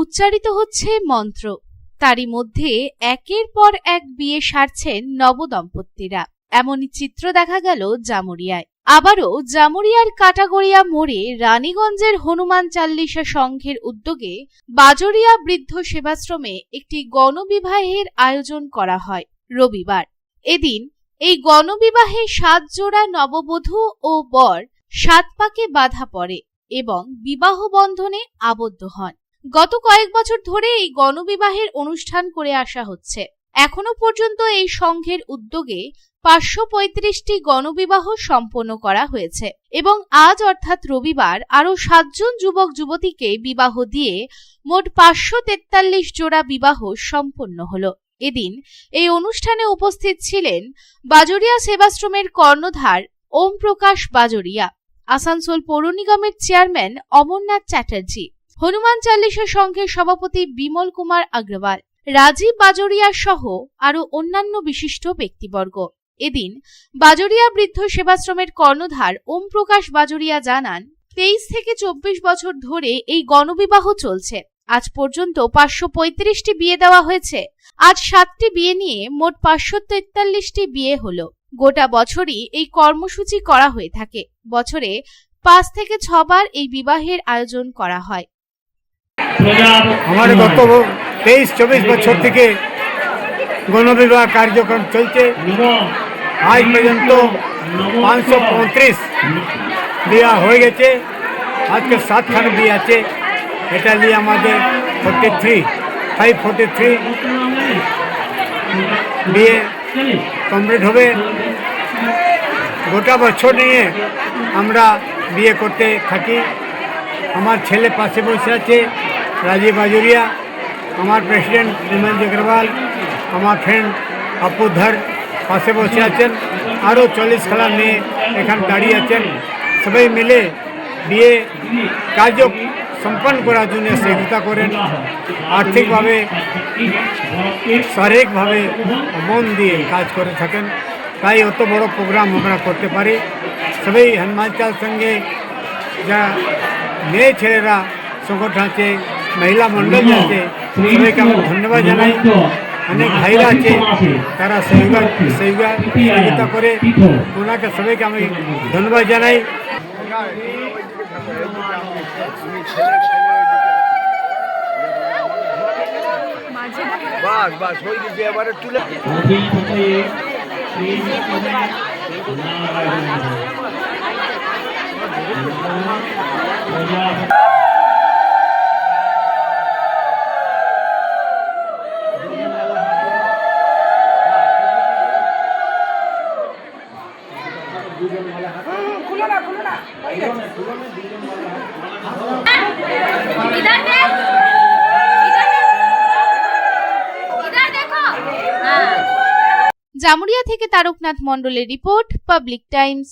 উচ্চারিত হচ্ছে মন্ত্র। তারই মধ্যে একের পর এক বিয়ে সারছেন নবদম্পতিরা। এমনই চিত্র দেখা গেল জামুরিয়ায়। আবারও জামুরিয়ার কাটাগড়িয়া মোড়ে রানীগঞ্জের হনুমান চাল্লিশা সংঘের উদ্যোগে বাজরিয়া বৃদ্ধ সেবাশ্রমে একটি গণবিবাহের আয়োজন করা হয় রবিবার। এদিন এই গণবিবাহে সাত জোড়া নববধূ ও বর সাত পাকে বাধা পড়ে এবং বিবাহ বন্ধনে আবদ্ধ হন। গত কয়েক বছর ধরে এই গণবিবাহের অনুষ্ঠান করে আসা হচ্ছে। এখনও পর্যন্ত এই সংঘের উদ্যোগে পাঁচশো পঁয়ত্রিশটি গণবিবাহ সম্পন্ন করা হয়েছে এবং আজ অর্থাৎ রবিবার আরও সাতজন যুবক যুবতীকে বিবাহ দিয়ে মোট পাঁচশো তেতাল্লিশ জোড়া বিবাহ সম্পন্ন হলো। এদিন এই অনুষ্ঠানে উপস্থিত ছিলেন বাজরিয়া সেবাশ্রমের কর্ণধার ওম প্রকাশ বাজরিয়া, আসানসোল পৌর নিগমের চেয়ারম্যান অমরনাথ চ্যাটার্জি হনুমান চাল্লিশা সংঘের সভাপতি বিমল কুমার আগ্রওয়াল, রাজীব বাজরিয়া সহ আরও অন্যান্য বিশিষ্ট ব্যক্তিবর্গ। এদিন বাজরিয়া বৃদ্ধ সেবাশ্রমের কর্ণধার ওম প্রকাশ বাজরিয়া জানান, তেইশ থেকে চব্বিশ বছর ধরে এই গণবিবাহ চলছে। আজ পর্যন্ত পাঁচশো পঁয়ত্রিশটি বিয়ে দেওয়া হয়েছে। আজ সাতটি বিয়ে নিয়ে মোট পাঁচশো তেতাল্লিশটি বিয়ে হলো। গোটা বছরই এই কর্মসূচি করা হয়ে থাকে। বছরে পাঁচ থেকে ছবার এই বিবাহের আয়োজন করা হয়। আমার গত তেইশ চব্বিশ বছর থেকে গণবিবাহ কার্যক্রম চলছে আজ পর্যন্ত পাঁচশো পঁয়ত্রিশ বিয়া হয়ে গেছে আজকে সাতখানা বিয়ে আছে এটা নিয়ে আমাদের forty three five forty three বিয়ে কমপ্লিট হবে গোটা বছর নিয়ে আমরা বিয়ে করতে থাকি আমার ছেলে পাশে বসে আছে রাজীব বাজুরিয়া আমার প্রেসিডেন্ট হিমাঞ্জ অগ্রওয়াল আমার ফ্রেন্ড আপু ধর পাশে বসে আছেন আরও চল্লিশ খেলার মেয়ে এখানে দাঁড়িয়ে আছেন সবাই মিলে বিয়ে কার্য সম্পন্ন করার জন্য সহযোগিতা করেন আর্থিকভাবে শারীরিকভাবে মন দিয়ে কাজ করে থাকেন তাই অত বড় প্রোগ্রাম আমরা করতে পারি সবাই হনুমান চাল সঙ্গে যা মেয়ে ছেলেরা সংগঠন আছে মহিলা মন্ডল হ্যাঁ। আছে। সবাইকে আমি ধন্যবাদ জানাই। অনেক ভাইরা হ্যাঁ। আছে তারা সহযোগ সহযোগিতা করে ওনাকে সবাইকে আমি ধন্যবাদ জানাই। বাস বাস জামুরিয়া থেকে তারকনাথ মন্ডলের রিপোর্ট পাবলিক টাইমস।